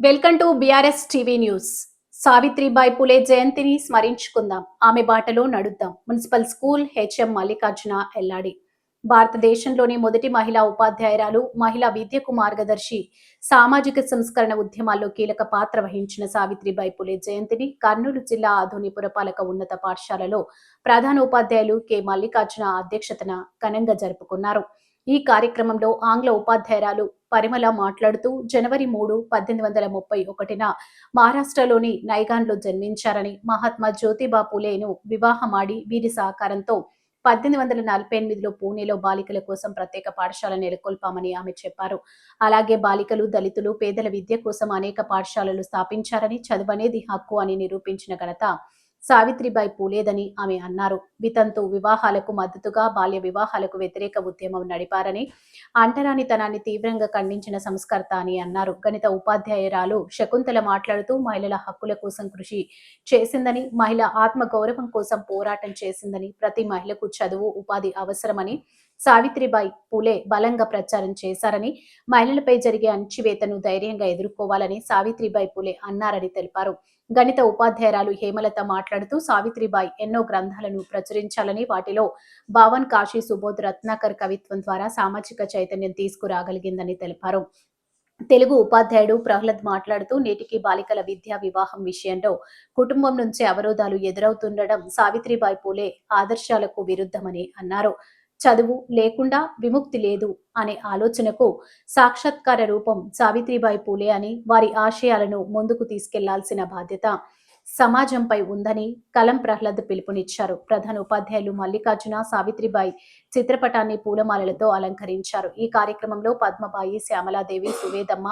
Welcome to BRS TV news. Savitribai Phule జయంతిని స్మరించుకుందాం. ఆమె బాటలో నడుద్దాం. Municipal school HM Mallikarjuna Elladi. భారతదేశంలోని మొదటి మహిళా ఉపాధ్యాయురాలు మహిళా విద్యకు మార్గదర్శి సామాజిక సంస్కరణ ఉద్యమాల్లో కీలక పాత్ర వహించిన సావిత్రిబాయి పులే జయంతిని కర్నూలు జిల్లా ఆధుని పురపాలక ఉన్నత పాఠశాలలో ప్రధాన ఉపాధ్యాయులు కె మల్లికార్జున అధ్యక్షతన ఘనంగా జరుపుకున్నారు. ఈ కార్యక్రమంలో ఆంగ్ల ఉపాధ్యాయురాలు పరిమళ మాట్లాడుతూ జనవరి మూడు పద్దెనిమిది వందల ముప్పై ఒకటిన మహారాష్ట్రలోని నైగాన్లో జన్మించారని మహాత్మా జ్యోతిబా పూలేను వివాహమాడి వీరి సహకారంతో పద్దెనిమిది వందల నలభై ఎనిమిదిలో పూణేలో బాలికల కోసం ప్రత్యేక పాఠశాల నెలకొల్పామని ఆమె చెప్పారు. అలాగే బాలికలు దళితులు పేదల విద్య కోసం అనేక పాఠశాలలు స్థాపించారని చదువనేది హక్కు అని నిరూపించిన ఘనత సావిత్రిబాయి పూలేదని ఆమె అన్నారు. వితంతు వివాహాలకు మద్దతుగా బాల్య వివాహాలకు వ్యతిరేక ఉద్యమం నడిపారని అంటరానితనాన్ని తీవ్రంగా ఖండించిన సంస్కర్త అని అన్నారు. గణిత ఉపాధ్యాయురాలు శకుంతల మాట్లాడుతూ మహిళల హక్కుల కోసం కృషి చేసిందని మహిళ ఆత్మ గౌరవం కోసం పోరాటం చేసిందని ప్రతి మహిళకు చదువు ఉపాధి అవసరమని సావిత్రిబాయి పూలే బలంగా ప్రచారం చేశారని మహిళలపై జరిగే అణచివేతను ధైర్యంగా ఎదుర్కోవాలని సావిత్రిబాయి పూలే అన్నారని తెలిపారు. గణిత ఉపాధ్యాయురాలు హేమలత మాట్లాడుతూ సావిత్రిబాయి ఎన్నో గ్రంథాలను ప్రచురించాలని వాటిలో భావన్ కాశీ సుబోధ్ రత్నాకర్ కవిత్వం ద్వారా సామాజిక చైతన్యం తీసుకురాగలిగిందని తెలిపారు. తెలుగు ఉపాధ్యాయుడు ప్రహ్లాద్ మాట్లాడుతూ నేటికి బాలికల విద్యా వివాహం విషయంలో కుటుంబం నుంచి అవరోధాలు ఎదురవుతుండడం సావిత్రిబాయి పూలే ఆదర్శాలకు విరుద్ధమని అన్నారు. చదువు లేకుండా విముక్తి లేదు అనే ఆలోచనకు సాక్షాత్కార రూపం సావిత్రిబాయి పూలే అని వారి ఆశయాలను ముందుకు తీసుకెళ్ళాల్సిన బాధ్యత సమాజంపై ఉందని కలం ప్రహ్లాద్ పిలుపునిచ్చారు. ప్రధాన ఉపాధ్యాయులు మల్లికార్జున సావిత్రిబాయి చిత్రపటాన్ని పూలమాలలతో అలంకరించారు. ఈ కార్యక్రమంలో Padmabai Shyamaladevi Suvedamma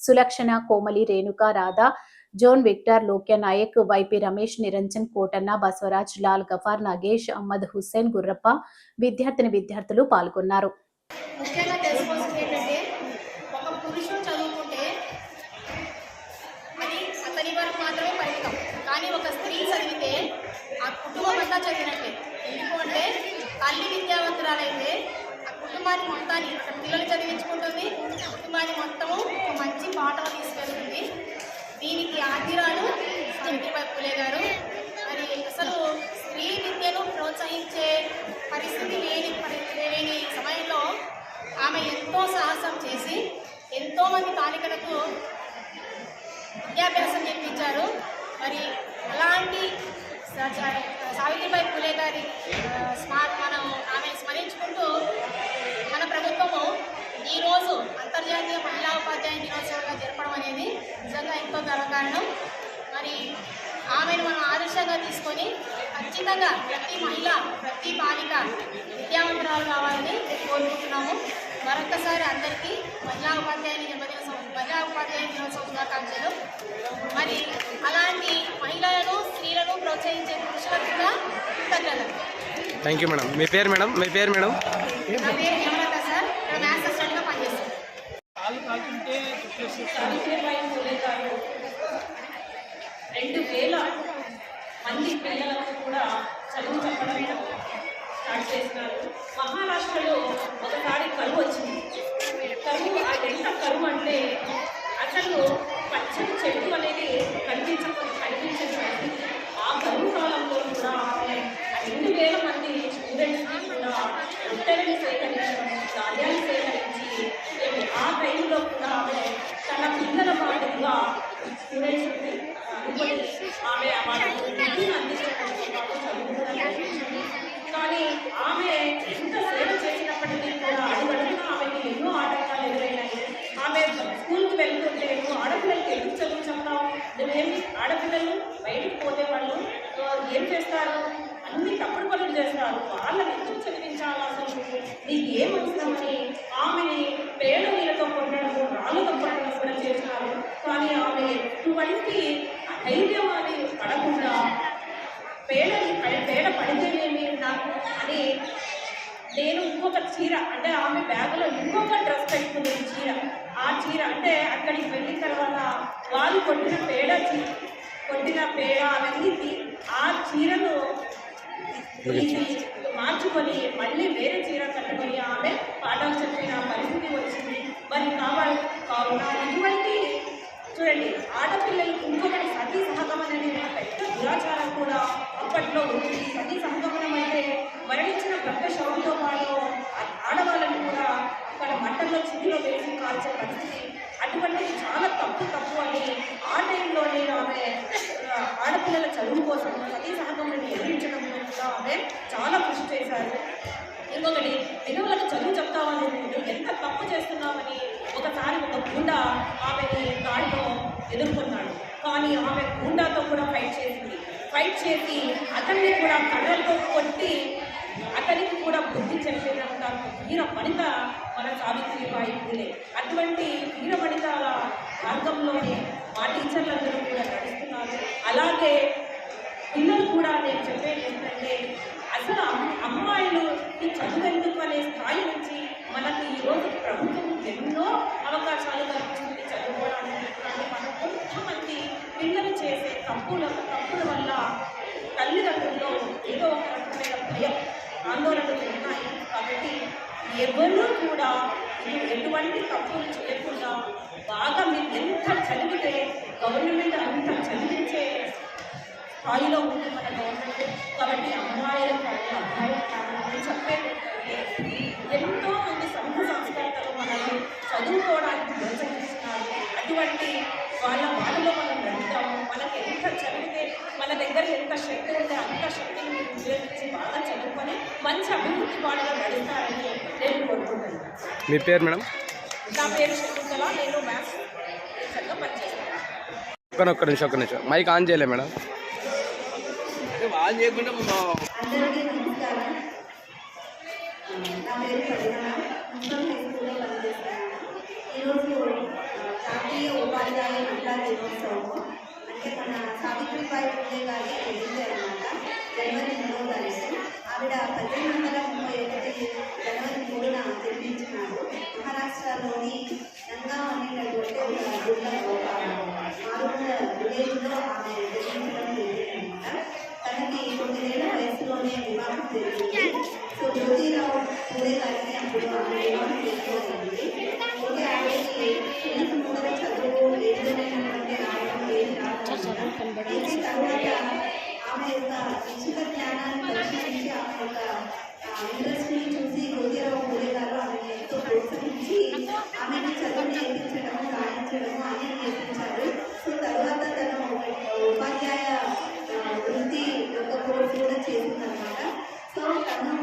Sulakshana Komali Renuka Radha John Victor Lokya Nayak YP Ramesh Niranjan Kotanna Basavaraj Lal Gaffar Nagesh Ahmed Hussain Gurrappa విద్యార్థిని విద్యార్థులు పాల్గొన్నారు. కానీ ఒక స్త్రీ చదివితే ఆ కుటుంబం అంతా చదివినట్టే. ఎందుకు అంటే తల్లి విద్యావంతురాలైతే ఆ కుటుంబాన్ని మొత్తాన్ని అక్కడ పిల్లలు చదివించుకుంటుంది కుటుంబాన్ని మొత్తము ఒక మంచి పాటలు తీసుకెళ్తుంది దీనికి ఆద్యురాలు సావిత్రిబాయి పూలే గారు మరి అసలు స్త్రీ విద్యను ప్రోత్సహించే పరిస్థితి లేని పరి- లేని సమయంలో ఆమె ఎంతో సాహసం చేసి ఎంతోమంది బాలికలకు విద్యాభ్యాసం నేర్పించారు మరి అలాంటి సావిత్రిబాయి పూలే గారి ఆ, మనం ఆమె స్మరించుకుంటూ మన ప్రభుత్వము ఈరోజు అంతర్జాతీయ మహిళా ఉపాధ్యాయ దినోత్సవంగా జరపడం అనేది నిజంగా ఎంతో గర్వకారణం. మరి ఆమెను మనం ఆదర్శంగా తీసుకొని ఖచ్చితంగా ప్రతి మహిళ ప్రతి బాలిక విద్యావంతురాలు కావాలని కోరుకుంటున్నాము. మరొకసారి అందరికీ మహిళా ఉపాధ్యాయుని జన్మదిన మహిళా ఉపాధ్యాయ దినోత్సవ శుభాకాంక్షలు. మరి అలాంటి మహిళలను స్త్రీలను ప్రోత్సహించే పురుషులకు కూడా కృతజ్ఞతలు థ్యాంక్ యూ మేడం మీ పేరు మేడం మీ పేరు మేడం నా పేరు హేమలత సార్. నేను మ్యాథ్స్ అసిస్టెంట్గా పనిచేస్తాను. రెండు వేల మంది పిల్లలకు కూడా చదువు చెప్పడం స్టార్ట్ చేసినారు మహారాష్ట్రలో ఒకసారి కరువు వచ్చింది. కరువు అది ఎంత కరువు అంటే అసలు పచ్చని చెట్టు అనేది కనిపించకపోతే కనిపించని పరిస్థితి ఆ కరువు కాలంలో కూడా ఆమె రెండు వేల మంది స్టూడెంట్స్కి కూడా రొట్టెలను సేకరించడం ధాన్యాలు సేకరించి ఆ టైంలో కూడా ఆమె తన పిల్లల మాదిరిగా స్టూడెంట్స్కి ఆమె వాళ్ళకు విద్యను అందించడం చదువుకోవడం జరిగింది. కానీ ఆమె ఎంత సేవ చేసినప్పటికీ కూడా అడుగడుగున ఆమెకి ఎన్నో ఆటంకాలు ఎదురైనాయి ఆమె స్కూల్కి వెళ్తుంటే నువ్వు ఆడపిల్లలకి ఎందుకు చదువు చెప్తావు నువ్వేమి ఆడపిల్లలు బయటకు పోతే వాళ్ళు ఆ, ఏం చేస్తారు అన్ని తప్పుడు పనులు చేస్తారు వాళ్ళని ఎందుకు చదివించాలి అసలు నువ్వు? నీకు ఏం అవసరమని ఆమెని పేడ నీళ్ళతో కొట్టడము రాళ్ళతో కొట్టడం కూడా చేస్తారు కానీ ఆమె ఎటువంటి ధైర్యం అని పడకుండా పేడని పడి- పేడ పడితేనేమి నాకు అని నేను ఇంకొక చీర అంటే ఆమె బ్యాగులో ఇంకొక డ్రెస్ పెట్టుకుంది చీర. ఆ చీర అంటే అక్కడికి వెళ్ళిన తర్వాత వాళ్ళు కొట్టిన పేడ చీర. కొట్టిన పేడ అవన్నీ ఆ చీరను మార్చుకొని మళ్ళీ వేరే చీర కట్టుకొని ఆమె పాఠం చెప్పిన పరిస్థితి వచ్చింది. మరి కావాలి కావున ఇటువంటి చూడండి ఆడపిల్లలు ఇంకొకటి సతీ సహగమనం అనే పెద్ద దురాచారం కూడా అప్పట్లో ఉంది సతీ సహగమనం అంటే మరణించిన భర్త శవంతో పాటు ఆ- ఆడవాళ్ళని కూడా అక్కడ మంటల్లో వేసి కాల్చే పరిస్థితి. అటువంటిది చాలా తప్పు తప్పు అని ఆ టైంలోనే ఆమె ఆడపిల్లల చదువు కోసం సతీ సహగమనం ఎదిరించడం కూడా ఆమె చాలా కృషి చేశారు. ఇంకొకటి విలువలకు చదువు చెప్తామని ఎంత తప్పు చేస్తున్నామని ఒకసారి ఒక గుండా ఆమెని దాడిలో ఎదుర్కొన్నాడు. కానీ ఆమె గుండాతో కూడా ఫైట్ చేసింది. ఫైట్ చేసి అతన్ని కూడా కళ్ళతో కొట్టి అతనికి కూడా బుద్ధి చెప్పేదంత వీర వనిత మన సావిత్రిబాయి పూలే. అటువంటి వీరమణితాల మార్గంలోనే మా టీచర్లందరూ కూడా నడుస్తున్నారు. అలాగే పిల్లలు కూడా నేను చెప్పేది ఏంటంటే అసలు అమ్మాయిలు ఈ చదువుకెందుకు అనే స్థాయి నుంచి మనకి ఈరోజు ప్రభుత్వం ఎన్నో అవకాశాలు కల్పిస్తుంది చదువుకోవడానికి. కానీ మనం కొంతమంది పిల్లలు చేసే తప్పుల తప్పుల వల్ల తల్లిదండ్రుల్లో ఏదో ఒక రకమైన భయం ఆందోళనలు ఎవరూ కూడా ఎటువంటి తప్పులు చేయకుండా బాగా మీరు ఎంత చదివితే గవర్నమెంట్ అంత చదివించే స్థాయిలో ఉంది మన గవర్నమెంట్. కాబట్టి అమ్మాయిలు కానీ అబ్బాయిలు కానీ నేను చెప్పేది ఎంతో మంది సంఘ సంస్కర్తలు మనల్ని చదువుకోవడానికి ప్రోత్సహిస్తున్నారు. అటువంటి వాళ్ళ వాళ్ళలో మనం నడుస్తాము మనకి ఎంత చదివితే మన దగ్గర ఎంత శక్తి ఉంటే అంత శక్తిని మీరు ఉపయోగించి బాగా చదువుకొని మంచి అభివృద్ధి బాటలో నడుస్తారని నేను కోరుకుంటున్నాను. మీ పేరు మేడం? నా పేరు శకుంతల నేను మ్యాథ్స్ పనిచేస్తాను ఒక్క నిమిషం ఒక్క నిమిషం. మైక్ ఆన్ చేయలే మేడం. ఆన్ చేయకుండా అందరికీ నమస్కారం. నా పేరు పద్మన మున్సిపల్ హై స్కూల్లో పనిచేస్తున్నాను ఈరోజు ఆ, జాతీయ ఉపాధ్యాయ మహిళా దినోత్సవం అంటే మన సావిత్రిబాయి పూలే గారి జయంతి అనమాట జనవరి మూడవ తారీఖు ఆవిడ పద్దెనిమిది వందల ముప్పై ఒకటి జనవరి మూడున జన్మించినారు మహారాష్ట్రలోని గంగా అనేటటువంటి ఒక జిల్లా ఒక మారుమూల విలేజ్లో ఆమె జన్మించడం జరిగిందనమాట తనకి తొమ్మిదేళ్ళ వయసులోనే వివాహం జరిగింది సో జ్యోతిరావు ఉపాధ్యాయ వృత్తి యొక్క కోర్సు కూడా చేసిందనమాట సో తను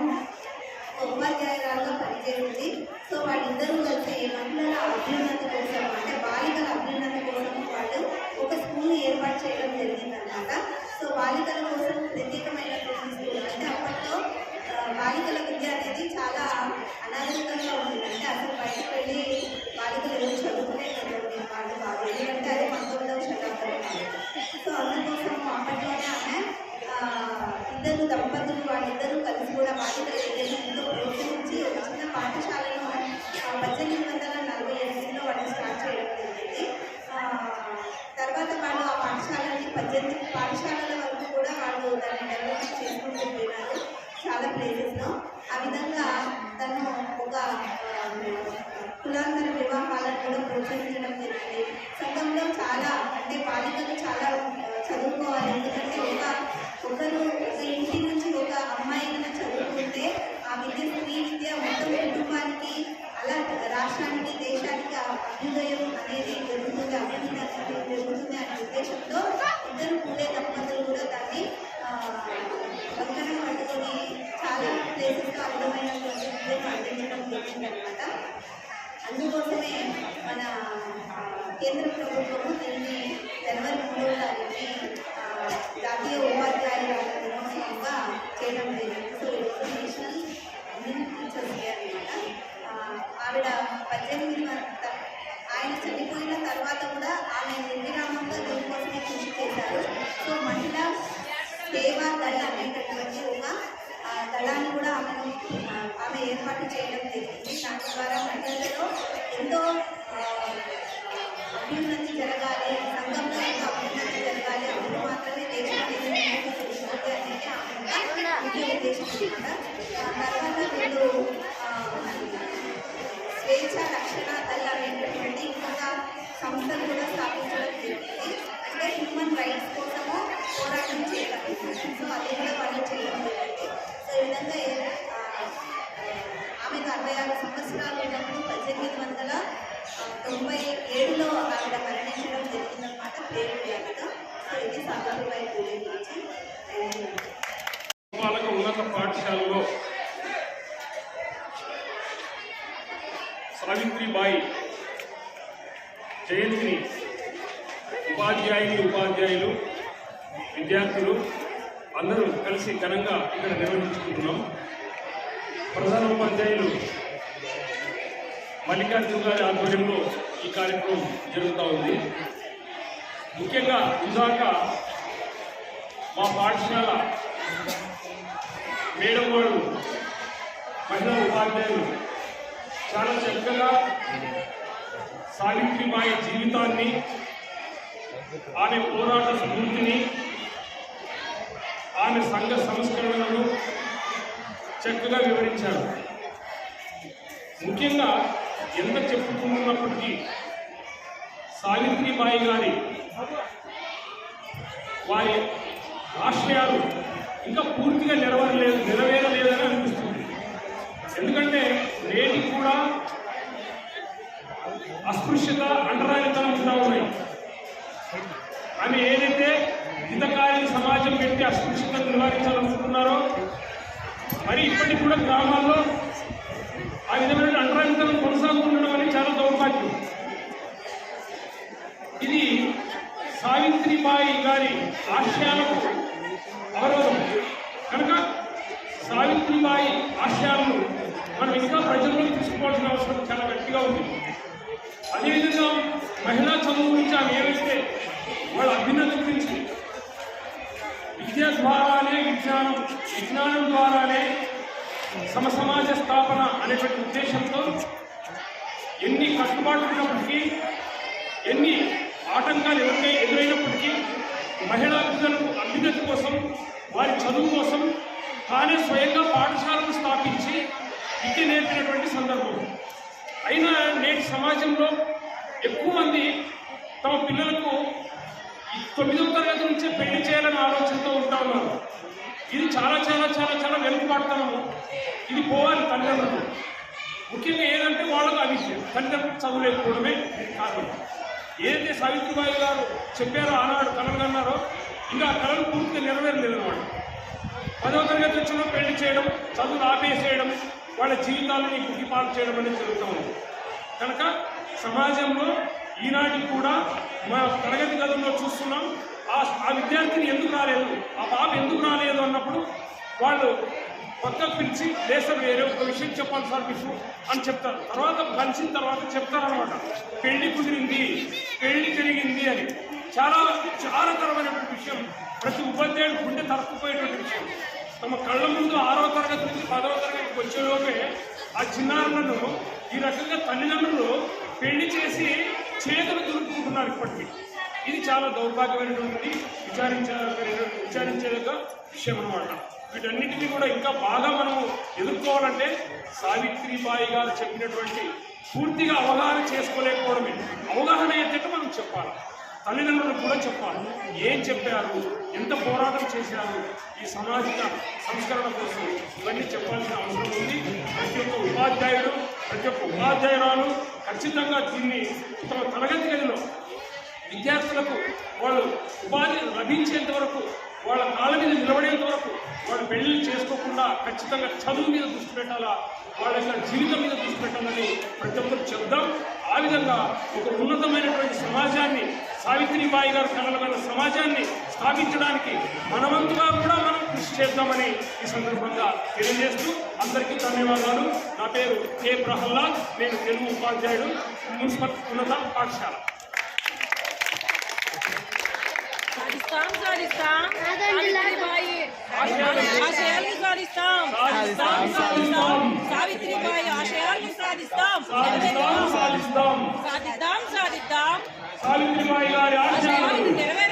ఒక ఉపాధ్యాయురాలుగా పనిచేసింది అందరూ కలిసి మహిళల అభ్యున్నత కోసం అంటే బాలికల అభ్యున్నత కోసం వాళ్ళు ఒక స్కూల్ ఏర్పాటు చేయడం జరిగిందనమాట సో బాలికల కోసం ప్రత్యేకమైనటువంటి స్కూల్ అంటే అప్పట్లో బాలికల విద్య అనేది చాలా అనాగరికంగా ఉంది అంటే అసలు బయటకు వెళ్ళి బాలికలు ఎవరు చదువుకునేటటువంటి వాళ్ళు కాదు. ఎందుకంటే అది పంతొమ్మిదవ శతాబ్దం సో అందుకోసం అప్పట్లోనే ఆమె ఇద్దరు దంపతులు వాళ్ళిద్దరూ కలిసి కూడా బాలికలు విద్యను ఎంతో ప్రోత్సహించి ఒక చిన్న పాఠశాలను ఆ, పద్దెనిమిది వందల నలభై ఎనిమిదిలో వాళ్ళు స్టార్ట్ చేయడం జరిగింది ఆ, తర్వాత వాళ్ళు ఆ పాఠశాలని పాఠశాలల వరకు కూడా వాళ్ళు దాన్ని డెవలప్ చేసుకుంటూ పోయినారు. చాలా ప్లేసెస్లో అందించడం జరిగిందనమాట అందుకోసమే మన కేంద్ర ప్రభుత్వము దీన్ని జనవరి మూడవ తారీఖుని జాతీయ ఉపాధ్యాయుల దినోత్సవంగా చేయడం జరిగింది. సో ఈరోజు నేషనల్ ఉమెన్ టీచర్స్ డే అనమాట ఆవిడ పద్దెనిమిది ఆయన చనిపోయిన తర్వాత కూడా ఆమె నిర్విరామంగా దీనికోసమే కృషి చేశారు. సో మహిళా సేవా దళ అనేటటువంటి ఒక దళాన్ని కూడా ఆమెను ఆమె ఏర్పాటు చేయడం జరిగింది. ద్వారా మహిళలలో ఎంతో అభివృద్ధి జరగాలి సంఘంలో ఎంతో జరగాలి అప్పుడు మాత్రమే దేశం అనేది ఆమె ఉద్దేశం తర్వాత వీళ్ళు స్వేచ్ఛ రక్షణ దళ అనేటటువంటి ఇంకొక సంస్థను కూడా స్థాపించడం హ్యూమన్ రైట్స్ కోసము పోరాటం చేయగలుగుతారు సో అది కూడా వాళ్ళు చేయడం జరిగింది. సో ఈ విధంగా ఆమెకు అరవై ఆరు సంవత్సరాలు విద్యార్థులు అందరూ కలిసి ఘనంగా ఇక్కడ నిర్వహించుకుంటున్నాం. ప్రధాన ఉపాధ్యాయులు మల్లికార్జున గారి ఆధ్వర్యంలో ఈ కార్యక్రమం జరుగుతూ ఉంది. ముఖ్యంగా ఇందాక మా పాఠశాల మేడం వాళ్ళు మహిళా ఉపాధ్యాయులు చాలా చక్కగా సావిత్రిబాయి జీవితాన్ని ఆమె పోరాట స్ఫూర్తిని ఆమె సంఘ సంస్కరణలను చక్కగా వివరించారు. ముఖ్యంగా ఎంత చెప్పుకున్నప్పటికీ సావిత్రిబాయి గారి వారి ఆశయాలు ఇంకా పూర్తిగా నెరవేరలేదు నెరవేరలేదని అనిపిస్తుంది. ఎందుకంటే నేటికి కూడా అస్పృశ్యత అంటరానితనం ఉంటా ఉన్నాయి. ఆమె ఏదైతే హితకారిని సమాజం పెట్టి అస్పృశ్యతను నివారించాలనుకుంటున్నారో మరి ఇప్పటికి కూడా గ్రామాల్లో ఆ విధమైన అంటరానితనం కొనసాగుతుండడం అనేది చాలా దౌర్భాగ్యం. ఇది సావిత్రిబాయి గారి ఆశయాలకు అవరోధం. కనుక సావిత్రిబాయి ఆశయాలను మనం ఇంకా ప్రజల్లోకి తీసుకోవాల్సిన అవసరం చాలా గట్టిగా ఉంది. అదేవిధంగా మహిళా చదువు గురించి ఆమె ఏమైతే వాళ్ళ ద్వారానే విజ్ఞానం విజ్ఞానం ద్వారానే సమ సమాజ స్థాపన అనేటువంటి ఉద్దేశంతో ఎన్ని కట్టుబాట్లు ఉన్నప్పటికీ ఎన్ని ఆటంకాలు ఎవరికై ఎదురైనప్పటికీ మహిళా విద్యలకు అభ్యున్నతి కోసం వారి చదువు కోసం తానే స్వయంగా పాఠశాలను స్థాపించి విద్య నేర్పినటువంటి సందర్భం. అయినా నేటి సమాజంలో ఎక్కువ మంది తమ పిల్లలకు తొమ్మిదవ తరగతి నుంచే పెళ్ళి చేయాలని ఆలోచనతో ఉంటా ఉన్నారు ఇది చాలా చాలా చాలా చాలా వెనుకబాటుతనము ఇది పోవాలి తల్లిదండ్రులు ముఖ్యంగా ఏదంటే వాళ్ళకు అవిద్య తల్లిదండ్రులకు చదువులేకపోవడమే కారణం. ఏదైతే సావిత్రిబాయి గారు చెప్పారో ఆనాడు కలలు అన్నారో ఇంకా కళలు పూర్తిగా నెరవేరలేదన్నమాట పదవ తరగతి వచ్చిన పెళ్ళి చేయడం చదువులు ఆపేసేయడం వాళ్ళ జీవితాలని గుడ్డిపాలు చేయడం అనేది జరుగుతూ ఉంది. కనుక సమాజంలో ఈనాటికి కూడా మన తరగతి గదుల్లో చూస్తున్నాం ఆ ఆ విద్యార్థిని ఎందుకు రాలేదు? ఆ బాబు ఎందుకు రాలేదు అన్నప్పుడు వాళ్ళు పక్కకు పిలిచి లేసర్ వేరే ఒక విషయం చెప్పాలి సార్ మీకు అని చెప్తారు. తర్వాత కలిసిన తర్వాత చెప్తారనమాట పెళ్ళి కుదిరింది పెళ్ళి జరిగింది అని. చాలా చాలాకరమైనటువంటి విషయం. ప్రతి ఉపాధ్యాయుడు గుండె తరపుపోయేటువంటి విషయం. తమ కళ్ళ ముందు ఆరో తరగతి నుంచి పదవ తరగతికి వచ్చేలోపే ఆ చిన్నారులను ఈ రకంగా తల్లిదండ్రులు పెళ్ళి చేసి చేతులు దులుపుకుంటున్నారు ఇప్పటికీ. ఇది చాలా దౌర్భాగ్యమైనటువంటి విచారించ విచారించేదగ్గ విషయం అన్నమాట. వీటన్నిటిని కూడా ఇంకా బాగా మనము ఎదుర్కోవాలంటే సావిత్రిబాయి గారు చెప్పినటువంటి పూర్తిగా అవగాహన చేసుకోలేకపోవడమే. అవగాహన ఏంటంటే మనం చెప్పాలి. తల్లిదండ్రులకు కూడా చెప్పాలి. ఏం చెప్పారు? ఎంత పోరాటం చేశారు? ఈ సామాజిక సంస్కరణ కోసం ఇవన్నీ చెప్పాల్సిన అవసరం ఉంది. ప్రతి ఒక్క ఉపాధ్యాయుడు ప్రతి ఒక్క ఉపాధ్యాయురాలు ఖచ్చితంగా దీన్ని తమ తరగతి గదిలో విద్యార్థులకు వాళ్ళు ఉపాధి లభించేంత వరకు వాళ్ళ కాళ్ళ మీద నిలబడేంత వరకు వాళ్ళు పెళ్ళి చేసుకోకుండా ఖచ్చితంగా చదువు మీద దృష్టి పెట్టాలా? వాళ్ళ యొక్క జీవితం మీద దృష్టి పెట్టాలని ప్రతి ఒక్కరు చెప్దాం. ఆ విధంగా ఒక ఉన్నతమైనటువంటి సమాజాన్ని సావిత్రిబాయి గారు కలగల సమాజాన్ని స్థాపించడానికి మనవంతుగా కూడా మనం కృషి చేద్దామని ఈ సందర్భంగా తెలియజేస్తూ అందరికీ ధన్యవాదాలు. నా పేరు కే ప్రహ్లాద్ నేను తెలుగు ఉపాధ్యాయుడు మున్సిపల్ ఉన్నత పాఠశాల. ఆశయాలను సాధిస్తాం. సావిత్రిబాయి ఆశయాలను సాధిస్తాం. సాధిద్దాం సాధిద్దాం. సావిత్రిబాయి గారి ఆశయాలను నెరవేర్చాం